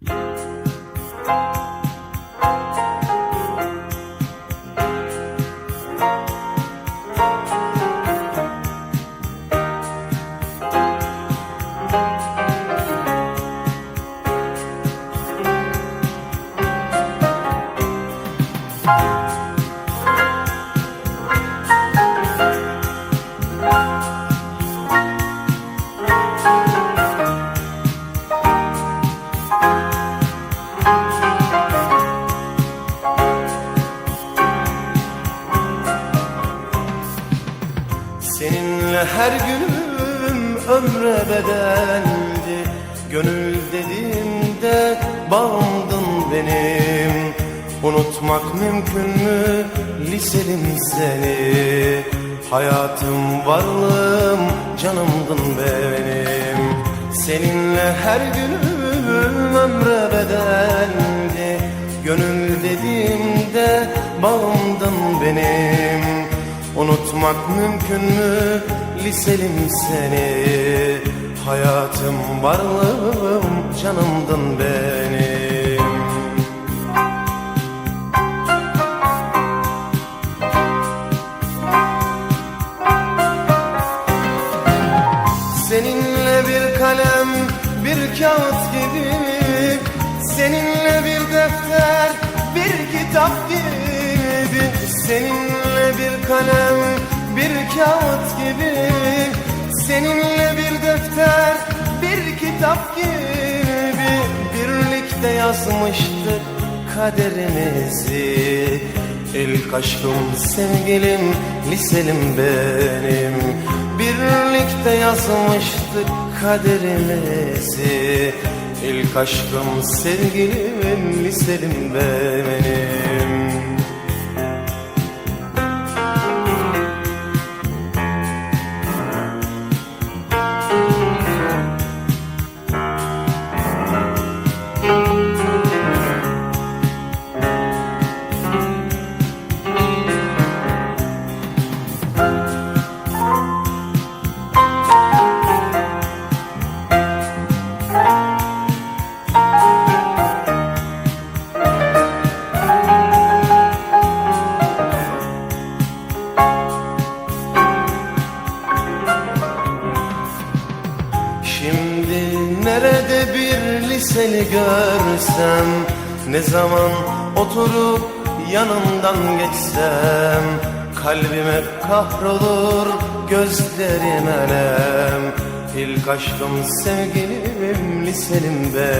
Música Seninle her günüm ömre bedeldi. Gönül dediğimde bağımdın benim. Unutmak mümkün mü liselim seni Hayatım varlığım canımdın benim. Seninle her günüm ömre bedeldi. Gönül dediğimde bağımdın benim Unutmak mümkün mü? Liselim seni? Hayatım varlığım canımdın benim. Seninle bir kalem bir kağıt gibi. Seninle bir defter bir kitap gibi Seninle bir kalem bir kağıt gibi. Seninle bir defter bir kitap gibi. Birlikte yazmıştık kaderimizi. İlk aşkım sevgilim liselim benim. Birlikte yazmıştık kaderimizi. İlk aşkım sevgilim liselim benim Şimdi nerede bir liseli görsem Ne zaman oturup yanından geçsem Kalbime kahrolur gözlerim elem. İlk aşkım sevgilim liselim be